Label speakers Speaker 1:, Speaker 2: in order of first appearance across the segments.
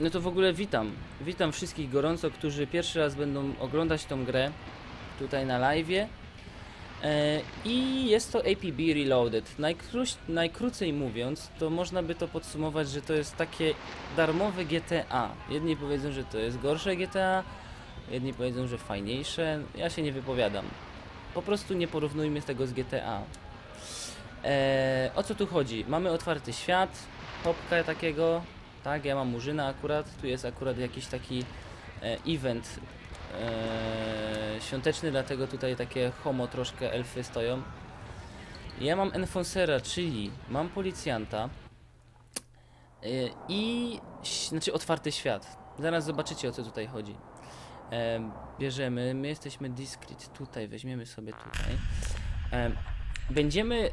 Speaker 1: no to w ogóle witam. Witam wszystkich gorąco, którzy pierwszy raz będą oglądać tą grę tutaj na live'ie. E, I jest to APB Reloaded. Najkróć, najkrócej mówiąc, to można by to podsumować, że to jest takie darmowe GTA. Jedni powiedzą, że to jest gorsze GTA, jedni powiedzą, że fajniejsze. Ja się nie wypowiadam. Po prostu nie porównujmy tego z GTA. E, o co tu chodzi? Mamy otwarty świat, hopka takiego, tak, ja mam murzyna akurat, tu jest akurat jakiś taki e, event e, świąteczny, dlatego tutaj takie homo troszkę elfy stoją. Ja mam enforcera, czyli mam policjanta e, i znaczy otwarty świat. Zaraz zobaczycie o co tutaj chodzi. Bierzemy, my jesteśmy discreet tutaj, weźmiemy sobie tutaj. Będziemy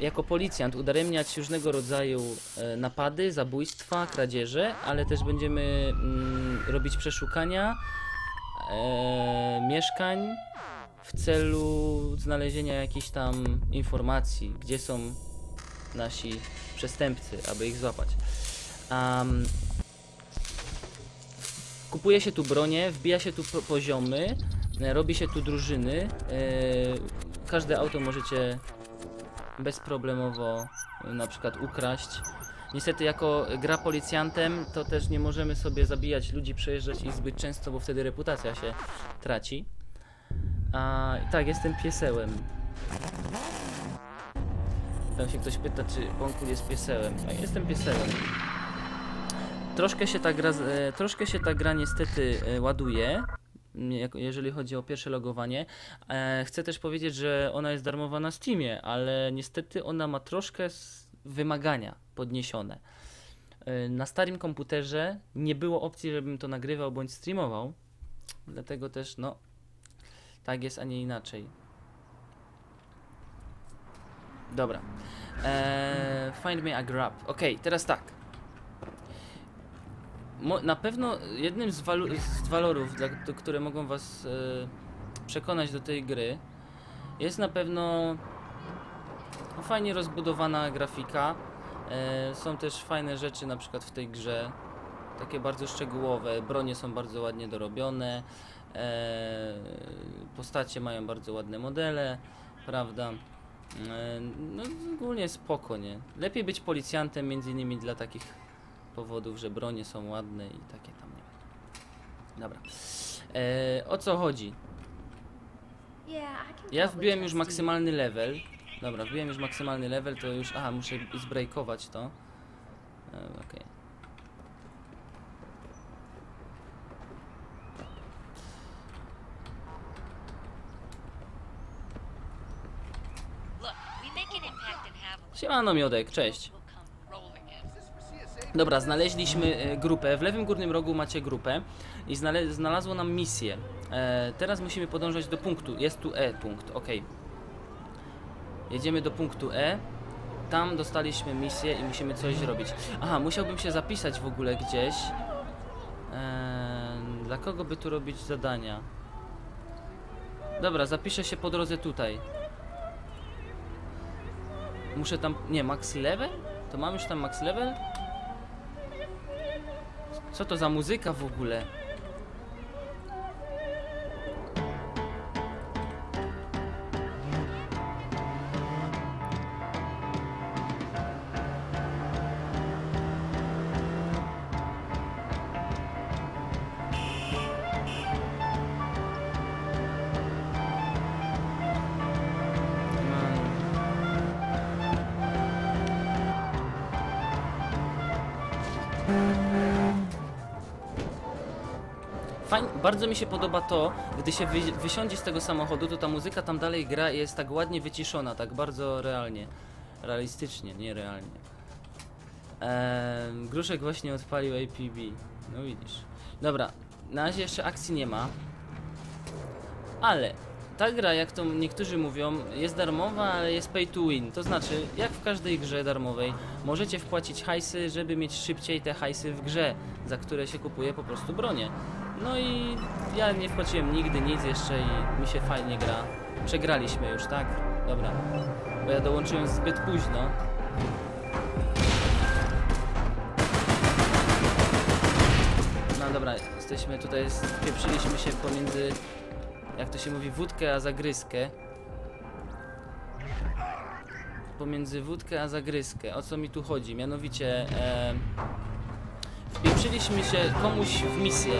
Speaker 1: jako policjant udaremniać różnego rodzaju e, napady, zabójstwa, kradzieże, ale też będziemy mm, robić przeszukania e, mieszkań w celu znalezienia jakichś tam informacji, gdzie są nasi przestępcy, aby ich złapać. Am, kupuje się tu bronię, wbija się tu po poziomy, e, robi się tu drużyny. Każde auto możecie bezproblemowo y, na przykład ukraść. Niestety jako gra policjantem to też nie możemy sobie zabijać ludzi, przejeżdżać ich zbyt często, bo wtedy reputacja się traci. A tak, jestem piesełem. Tam się ktoś pyta, czy Bonkul jest piesełem. A jestem piesełem. Troszkę się ta gra, e, troszkę się ta gra niestety e, ładuje, jeżeli chodzi o pierwsze logowanie. E, chcę też powiedzieć, że ona jest darmowa na Steamie, ale niestety ona ma troszkę wymagania podniesione. E, na starym komputerze nie było opcji, żebym to nagrywał bądź streamował, dlatego też no tak jest, a nie inaczej. Dobra. Eee, find me a grab. Okej, teraz tak. Na pewno jednym z, z walorów, dla, które mogą was e, przekonać do tej gry, jest na pewno no, fajnie rozbudowana grafika. E, są też fajne rzeczy na przykład w tej grze, takie bardzo szczegółowe. Bronie są bardzo ładnie dorobione, e, postacie mają bardzo ładne modele, prawda? No ogólnie spoko, nie? Lepiej być policjantem między innymi dla takich powodów, że bronie są ładne i takie tam nie. Dobra. E, o co chodzi? Ja wbiłem już maksymalny level. Dobra, wbiłem już maksymalny level, to już. Aha, muszę zbrejkować to. E, Okej.
Speaker 2: Haviland.
Speaker 1: Siemano Miodek, cześć. Dobra, znaleźliśmy e, grupę. W lewym górnym rogu macie grupę i znalazło nam misję. E, teraz musimy podążać do punktu. Jest tu E punkt, ok. Jedziemy do punktu E. Tam dostaliśmy misję i musimy coś zrobić. Aha, musiałbym się zapisać w ogóle gdzieś. E, dla kogo by tu robić zadania? Dobra, zapiszę się po drodze tutaj. Muszę tam. Nie, max level? To mam już tam max level? Co to za muzyka w ogóle? Fajnie, bardzo mi się podoba to, gdy się wy, wysiądzie z tego samochodu, to ta muzyka tam dalej gra i jest tak ładnie wyciszona, tak bardzo realnie. Realistycznie, nie realnie. Eee, Gruszek właśnie odpalił APB. No widzisz. Dobra, na razie jeszcze akcji nie ma. Ale ta gra, jak to niektórzy mówią, jest darmowa, ale jest pay to win. To znaczy, jak w każdej grze darmowej, możecie wpłacić hajsy, żeby mieć szybciej te hajsy w grze, za które się kupuje po prostu bronię. No i ja nie wpłaciłem nigdy nic jeszcze i mi się fajnie gra. Przegraliśmy już, tak? Dobra. Bo ja dołączyłem zbyt późno. Jesteśmy tutaj, spieprzyliśmy się pomiędzy, jak to się mówi, wódkę a zagryzkę. Pomiędzy wódkę a zagryzkę. O co mi tu chodzi? Mianowicie, e, wpieprzyliśmy się komuś w misję.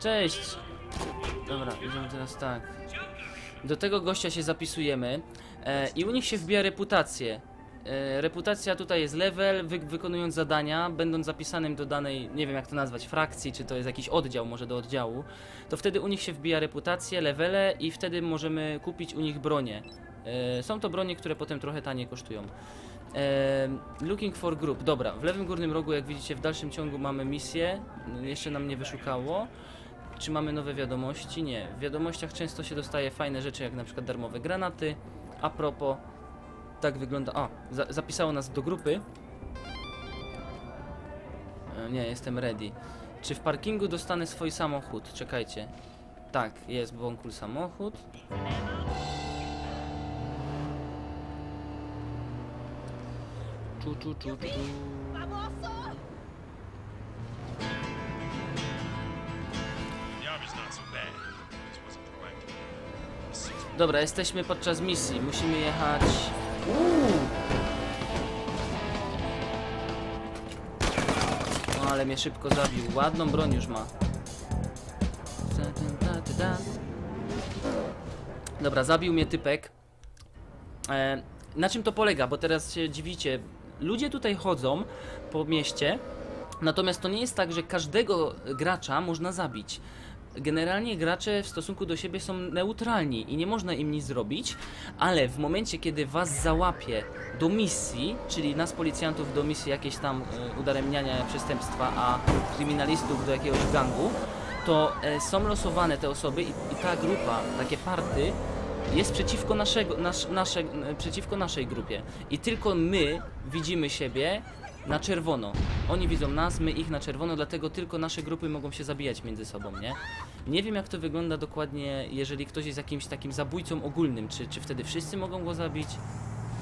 Speaker 1: Cześć! Dobra, idziemy teraz tak. Do tego gościa się zapisujemy e, i u nich się wbija reputację. E, reputacja tutaj jest level, wy, wykonując zadania, będąc zapisanym do danej, nie wiem jak to nazwać, frakcji, czy to jest jakiś oddział, może do oddziału, to wtedy u nich się wbija reputację, levele i wtedy możemy kupić u nich bronie. E, są to bronie, które potem trochę taniej kosztują. E, looking for group, dobra, w lewym górnym rogu, jak widzicie, w dalszym ciągu mamy misję, jeszcze nam nie wyszukało. Czy mamy nowe wiadomości? Nie. W wiadomościach często się dostaje fajne rzeczy, jak na przykład darmowe granaty. A propos, tak wygląda. O, za zapisało nas do grupy. E, nie, jestem ready. Czy w parkingu dostanę swój samochód? Czekajcie. Tak, jest wąkul samochód. Czu, czu, czu, czu. Dobra, jesteśmy podczas misji. Musimy jechać. No, ale mnie szybko zabił. Ładną broń już ma. Dobra, zabił mnie typek. E, na czym to polega? Bo teraz się dziwicie. Ludzie tutaj chodzą po mieście, natomiast to nie jest tak, że każdego gracza można zabić. Generalnie gracze w stosunku do siebie są neutralni i nie można im nic zrobić, ale w momencie, kiedy was załapie do misji, czyli nas policjantów do misji jakieś tam e, udaremniania przestępstwa, a kryminalistów do jakiegoś gangu, to e, są losowane te osoby i, i ta grupa, takie party, jest przeciwko, naszego, nasz, nasze, e, przeciwko naszej grupie. I tylko my widzimy siebie na czerwono. Oni widzą nas, my ich na czerwono, dlatego tylko nasze grupy mogą się zabijać między sobą, nie? Nie wiem jak to wygląda dokładnie, jeżeli ktoś jest jakimś takim zabójcą ogólnym, czy, czy wtedy wszyscy mogą go zabić?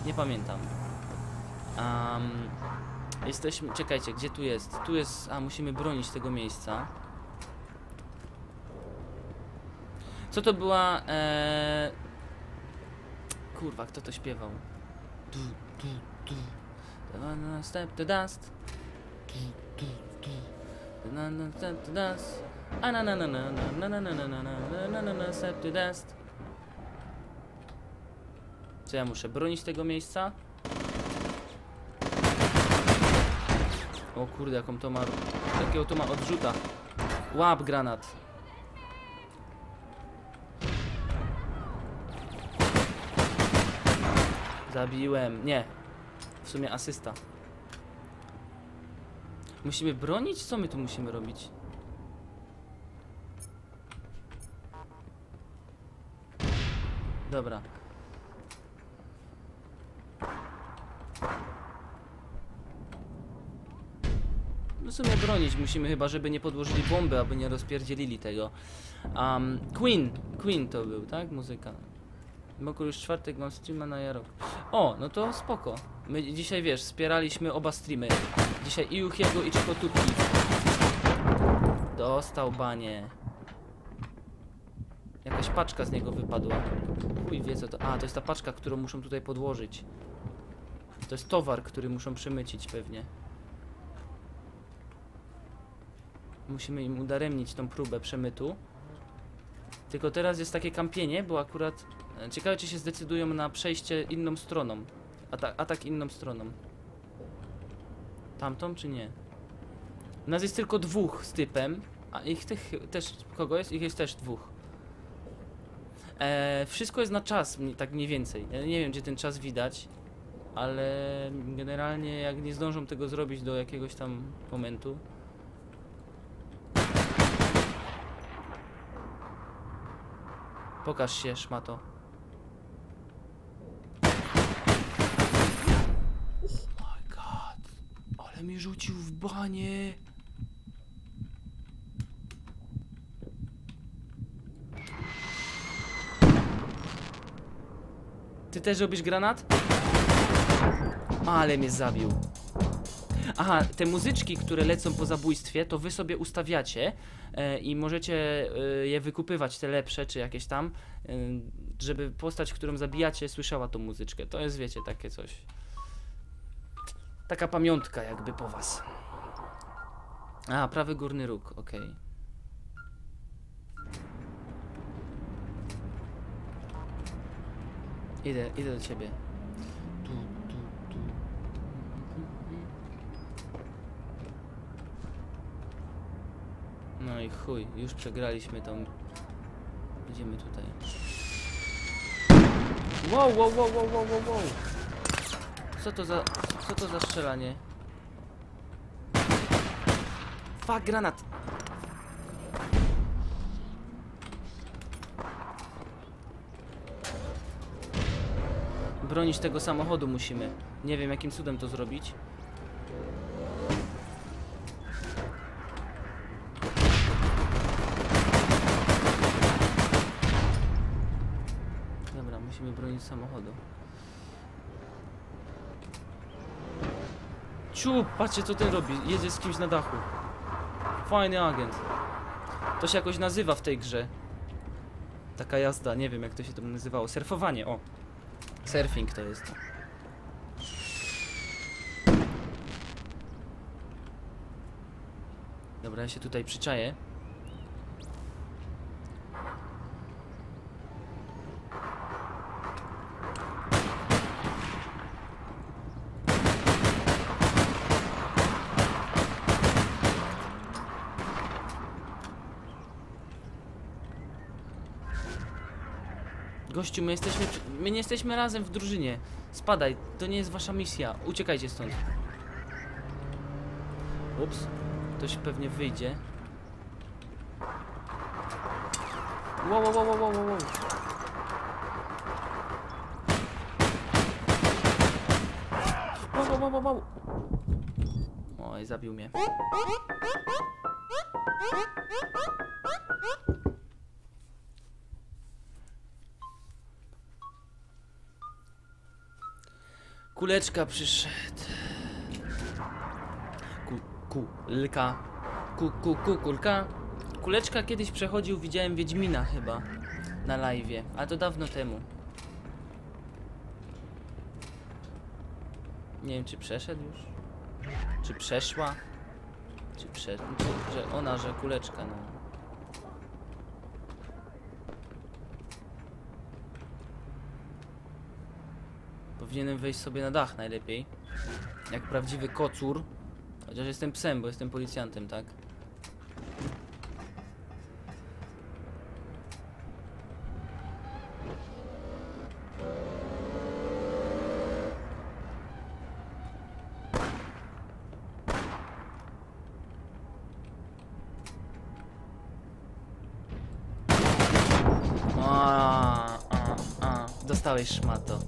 Speaker 1: Nie pamiętam. Um, jesteśmy, czekajcie, gdzie tu jest? Tu jest, a musimy bronić tego miejsca. Co to była, e... Kurwa, kto to śpiewał? Du, du, du. Na, Step to dust. Step to dust. A na na na na na na na na na na na na na na step to dust. Co ja muszę bronić tego miejsca? O kurde, jaką to ma. Jakiego to ma odrzuta. Łap granat. Zabiłem. Nie. W sumie asysta. Musimy bronić? Co my tu musimy robić? Dobra. W sumie bronić musimy chyba, żeby nie podłożyli bomby, aby nie rozpierdzielili tego. Um, Queen. Queen to był, tak? Muzyka. Boku już czwartek mam streama na Jarok. O, no to spoko. My dzisiaj, wiesz, wspieraliśmy oba streamy. Dzisiaj i Uchiego i Czekotutki. Dostał banie. Jakaś paczka z niego wypadła. Chuj wie co to... A, to jest ta paczka, którą muszą tutaj podłożyć. To jest towar, który muszą przemycić pewnie. Musimy im udaremnić tą próbę przemytu. Tylko teraz jest takie kampienie, bo akurat... Ciekawe, czy się zdecydują na przejście inną stroną. Atak, atak inną stroną. Tamtą, czy nie? Nas jest tylko dwóch z typem, a ich tych też... Kogo jest? Ich jest też dwóch. E, wszystko jest na czas, tak mniej więcej. Ja nie wiem, gdzie ten czas widać. ale generalnie jak nie zdążą tego zrobić do jakiegoś tam momentu. Pokaż się, szmato. Oh my god, ale mi rzucił w banie. Ty też robisz granat? Ale mnie zabił. Aha, te muzyczki, które lecą po zabójstwie, to wy sobie ustawiacie e, i możecie e, je wykupywać, te lepsze czy jakieś tam, e, żeby postać, którą zabijacie, słyszała tą muzyczkę. To jest, wiecie, takie coś. Taka pamiątka jakby po was. A, prawy górny róg, okej. Idę, idę do ciebie. No i chuj, już przegraliśmy tą. Idziemy tutaj. Wow, wow, wow, wow, wow, wow, wow. Co to za. Co to za strzelanie? Fuck, granat! Bronić tego samochodu musimy. Nie wiem jakim cudem to zrobić. Dobra, musimy bronić samochodu. Patrzcie co ten robi. Jedzie z kimś na dachu. Fajny agent. To się jakoś nazywa w tej grze. Taka jazda, nie wiem jak to się to nazywało. Surfowanie, o. Surfing to jest. Dobra, ja się tutaj przyczaję. Gościu, my jesteśmy. My nie jesteśmy razem w drużynie. Spadaj, to nie jest wasza misja. Uciekajcie stąd. Ups. Ktoś pewnie wyjdzie. Wow, wow, wow, wow. Wow, wow, wow, wow, wow. Oj, zabił mnie. Kuleczka przyszedł. Ku, kulka. Ku, ku, ku, kulka. Kuleczka kiedyś przechodził, widziałem Wiedźmina chyba. Na live, ale to dawno temu. Nie wiem, czy przeszedł już? Czy przeszła? Czy prze... Że ona, że kuleczka, no. Powinienem wejść sobie na dach najlepiej. Jak prawdziwy kocur. Chociaż jestem psem, bo jestem policjantem, tak? A, a, a. Dostałeś szmato.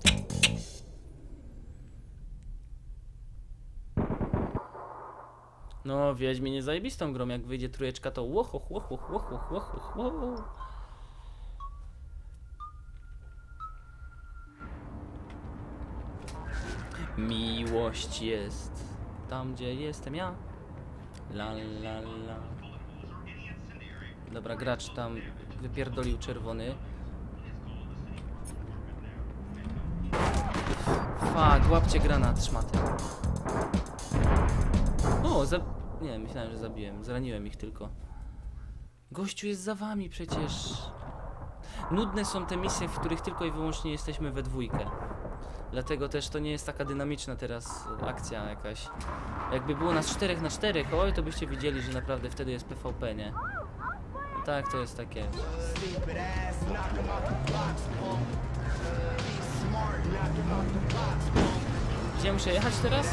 Speaker 1: No, Wiedźmin zajebistą grą, jak wyjdzie trójeczka to łohoch, łohoch, łohoch, łohoch, łohoch. Miłość jest tam, gdzie jestem ja. La la la. Dobra, gracz tam wypierdolił czerwony. Fuck, łapcie granat, szmaty. O, za... Nie, myślałem, że zabiłem. Zraniłem ich tylko. Gościu jest za wami przecież. Nudne są te misje, w których tylko i wyłącznie jesteśmy we dwójkę. Dlatego też to nie jest taka dynamiczna teraz akcja jakaś. Jakby było nas 4 na 4, oj, to byście widzieli, że naprawdę wtedy jest PvP, nie? Tak, to jest takie. Gdzie muszę jechać teraz?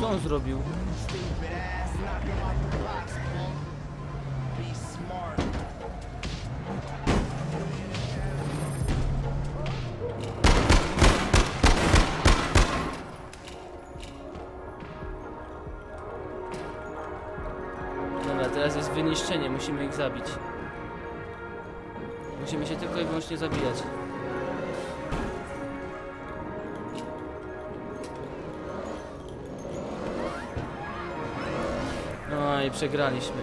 Speaker 1: Co on zrobił? Wyniszczenie, musimy ich zabić. Musimy się tylko i wyłącznie zabijać. No i przegraliśmy.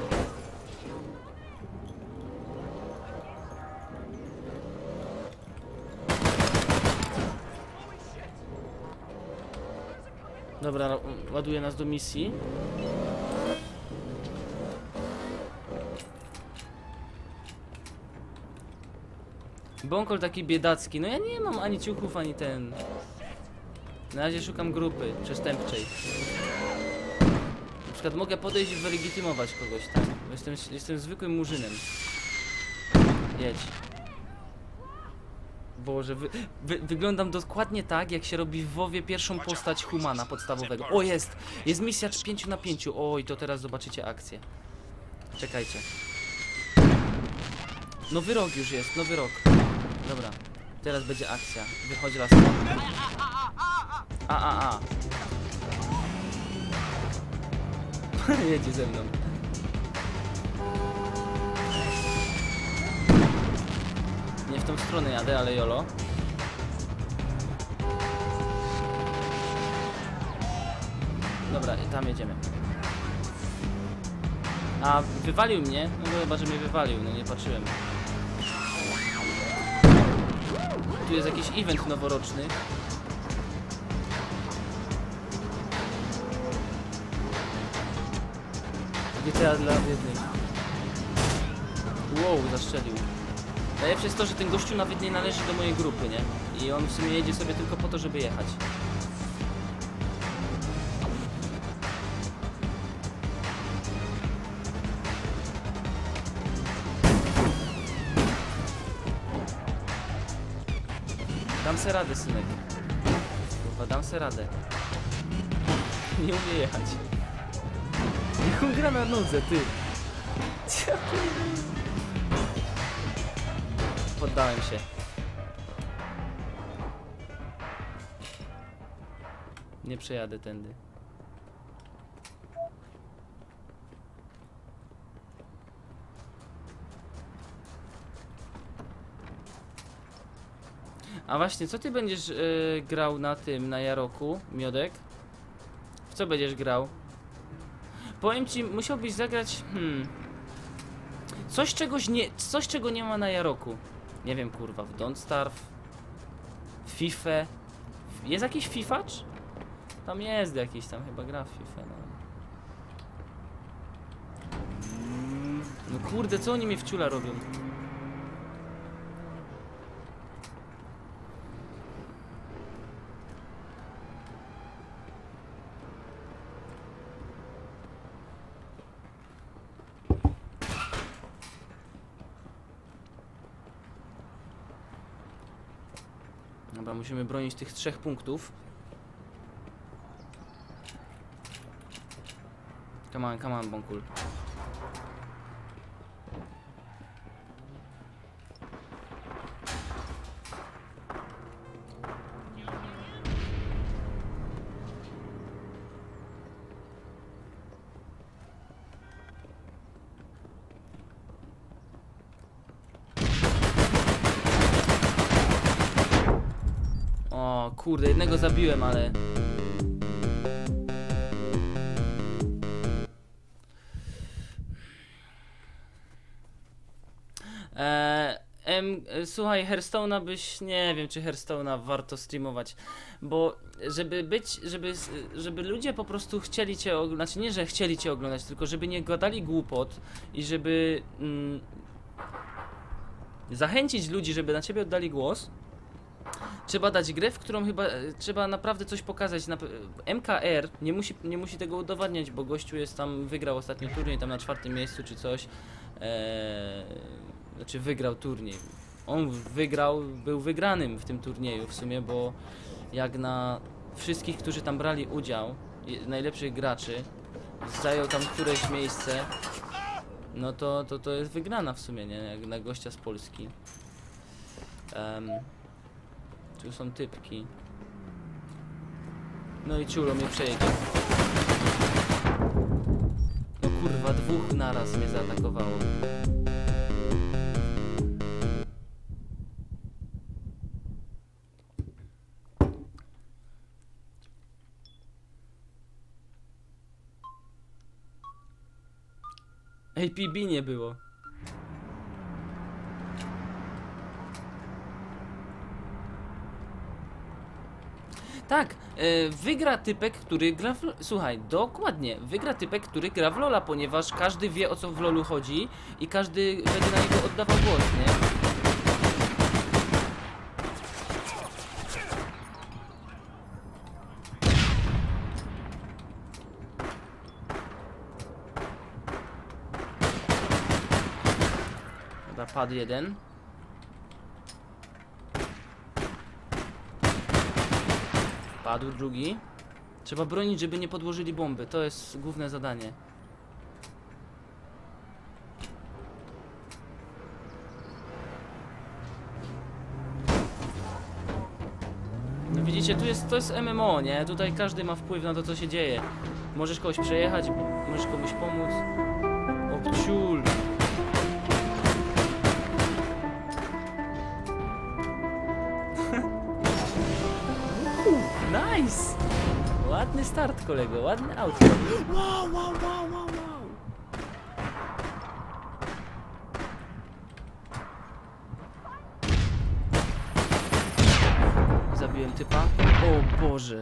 Speaker 1: Dobra, ładuje nas do misji. Bąkol taki biedacki. No ja nie mam ani ciuchów, ani ten. Na razie szukam grupy przestępczej. Na przykład mogę podejść i wylegitymować kogoś? Bo Jestem, jestem zwykłym murzynem. Jedź. Boże, wy, wy, wyglądam dokładnie tak, jak się robi w WoWie pierwszą postać humana podstawowego. O, jest! Jest misja 5 na 5. Oj, to teraz zobaczycie akcję. Czekajcie. Nowy rok już jest, nowy rok. Dobra, teraz będzie akcja. Wychodzi las. A, a, a. Jedzie ze mną. Nie w tą stronę jadę, ale jolo. Dobra, tam jedziemy. A wywalił mnie? No chyba, że mnie wywalił, no nie patrzyłem. Tu jest jakiś event noworoczny. GTA dla biednych. Wow, zastrzelił. Najlepsze jest to, że ten gościu nawet nie należy do mojej grupy, nie? I on w sumie jedzie sobie tylko po to, żeby jechać. Se radę, synek. Kurwa, dam se radę. Nie umie jechać. Jak on gra na nodze, ty. Poddałem się. Nie przejadę tędy. A właśnie, co ty będziesz e, grał na tym, na Jaroku, Miodek? W co będziesz grał? Powiem ci, musiałbyś zagrać, hmm... Coś czegoś nie, coś czego nie ma na Jaroku. Nie wiem, kurwa, w Don't Starve, w FIFA. Jest jakiś fifacz? Tam jest jakiś, tam chyba gra w FIFA, no. No kurde, co oni mi w ciula robią? Dobra, musimy bronić tych trzech punktów. Come on, come on, Bonkul. Kurde, jednego zabiłem, ale... Eee, em, słuchaj, Hearthstone'a byś, nie wiem czy Hearthstone'a warto streamować, bo żeby być, żeby, żeby ludzie po prostu chcieli cię oglądać, znaczy nie, że chcieli cię oglądać, tylko żeby nie gadali głupot i żeby mm, zachęcić ludzi, żeby na ciebie oddali głos, Trzeba dać grę, w którą chyba e, trzeba naprawdę coś pokazać. MKR nie musi, nie musi tego udowadniać, bo gościu jest tam, wygrał ostatni turniej, tam na czwartym miejscu czy coś. Eee, znaczy wygrał turniej. On wygrał, był wygranym w tym turnieju w sumie, bo jak na wszystkich, którzy tam brali udział, najlepszych graczy, zajął tam któreś miejsce, no to, to to jest wygrana w sumie, nie? Jak na gościa z Polski. Em, tu są typki. No i czulo mnie przejedzie. No kurwa, dwóch naraz mnie zaatakowało. APB nie było. Tak, e, wygra typek, który gra w... Słuchaj, dokładnie, wygra typek, który gra w Lola, ponieważ każdy wie o co w Lolu chodzi i każdy będzie na niego oddawał głos, nie? Dobra, padł jeden. Padł drugi. Trzeba bronić, żeby nie podłożyli bomby. To jest główne zadanie. No widzicie, tu jest, to jest MMO, nie? Tutaj każdy ma wpływ na to, co się dzieje. Możesz kogoś przejechać, możesz komuś pomóc. Nice! Ładny start, kolego, ładny auto. Wow, wow, wow, wow, wow. Zabiłem typa. O Boże.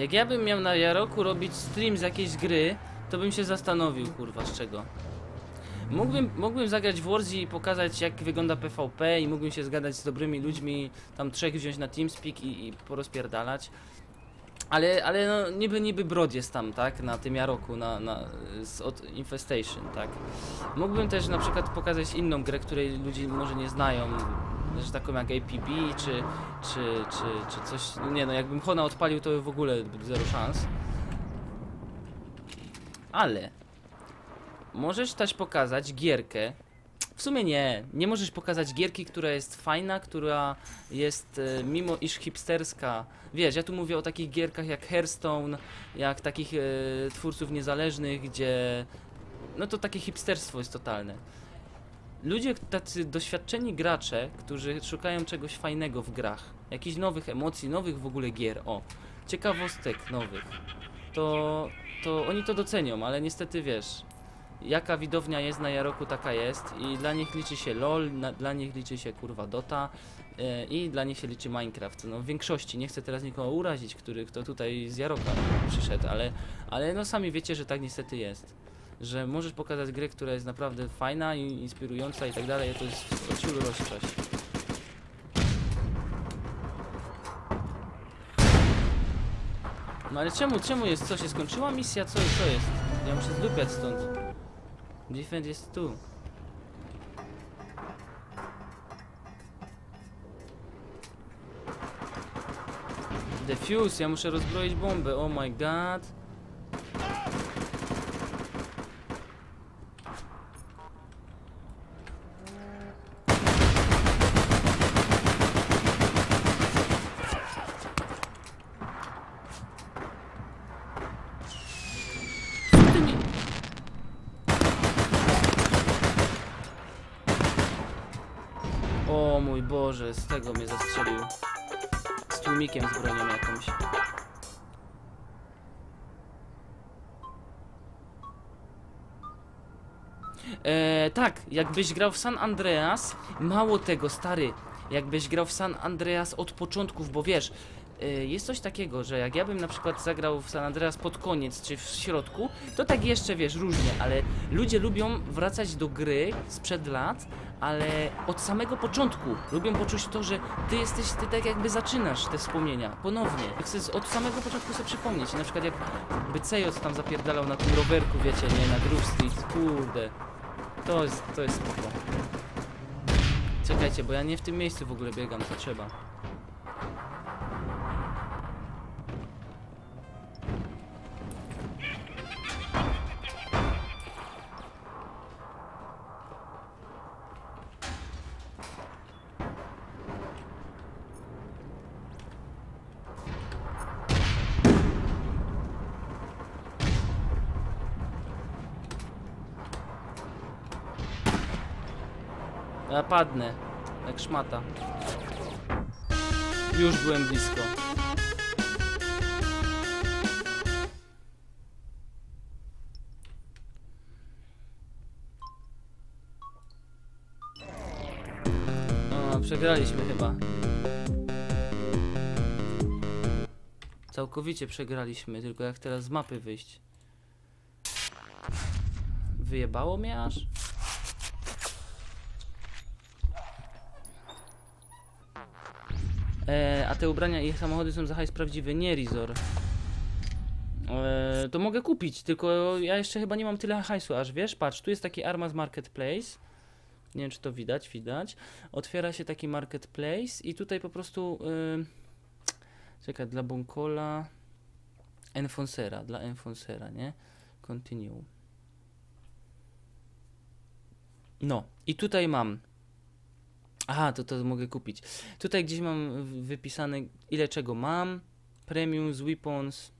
Speaker 1: Jak ja bym miał na Jaroku robić stream z jakiejś gry, to bym się zastanowił, kurwa, z czego. Mógłbym, mógłbym zagrać w Warzy i pokazać jak wygląda PvP i mógłbym się zgadać z dobrymi ludźmi, tam trzech wziąć na TeamSpeak i, i porozpierdalać. Ale, ale no, niby, niby Brod jest tam, tak, na tym Jaroku, na, na, z, od Infestation, tak. Mógłbym też na przykład pokazać inną grę, której ludzie może nie znają, że taką jak APB, czy, czy, czy, czy coś, nie no, jakbym Hona odpalił, to w ogóle zero szans. Ale możesz też pokazać gierkę. W sumie nie, nie możesz pokazać gierki, która jest fajna, która jest e, mimo iż hipsterska. Wiesz, ja tu mówię o takich gierkach jak Hearthstone, jak takich e, twórców niezależnych, gdzie no to takie hipsterstwo jest totalne. Ludzie, tacy doświadczeni gracze, którzy szukają czegoś fajnego w grach, jakichś nowych emocji, nowych w ogóle gier, o, ciekawostek nowych, to, to oni to docenią, ale niestety wiesz, jaka widownia jest na Jaroku, taka jest i dla nich liczy się LOL, na, dla nich liczy się kurwa Dota e, i dla nich się liczy Minecraft. No w większości, nie chcę teraz nikogo urazić, który kto tutaj z Jaroka przyszedł, ale, ale no sami wiecie, że tak niestety jest. Że możesz pokazać grę, która jest naprawdę fajna i inspirująca i tak dalej, to jest od ciulu rozczać. No ale czemu, czemu jest, co się skończyła misja, co, co jest? Ja muszę zdupiać stąd. Defend jest tu. Defuse, ja muszę rozbroić bombę, oh my god. O mój Boże, z tego mnie zastrzelił. Z tłumikiem z bronią jakąś. E, tak, jakbyś grał w San Andreas, mało tego, stary. jakbyś grał w San Andreas od początków, bo wiesz, y, jest coś takiego, że jak ja bym na przykład zagrał w San Andreas pod koniec czy w środku, to tak jeszcze wiesz, różnie, ale ludzie lubią wracać do gry sprzed lat, ale od samego początku lubią poczuć to, że ty jesteś, ty tak jakby zaczynasz te wspomnienia ponownie. Chcesz od samego początku sobie przypomnieć, na przykład jak by Cejot tam zapierdalał na tym rowerku, wiecie, nie, na Groove Street, kurde. To jest, to jest spoko. Czekajcie, bo ja nie w tym miejscu w ogóle biegam, co trzeba. Padnę, jak szmata. Już byłem blisko. O, przegraliśmy chyba. Całkowicie przegraliśmy, tylko jak teraz z mapy wyjść? Wyjebało mnie aż? E, a te ubrania i samochody są za hajs prawdziwy, nie Rizor. E, to mogę kupić, tylko ja jeszcze chyba nie mam tyle hajsu aż, wiesz? Patrz, tu jest taki Armas Marketplace. Nie wiem, czy to widać, widać. Otwiera się taki marketplace i tutaj po prostu... Yy, czekaj, dla Bonkola... Enfonsera, dla Enfonsera, nie? Continue. No, i tutaj mam Aha, to to mogę kupić. Tutaj gdzieś mam wypisane ile czego mam. Premium z weapons.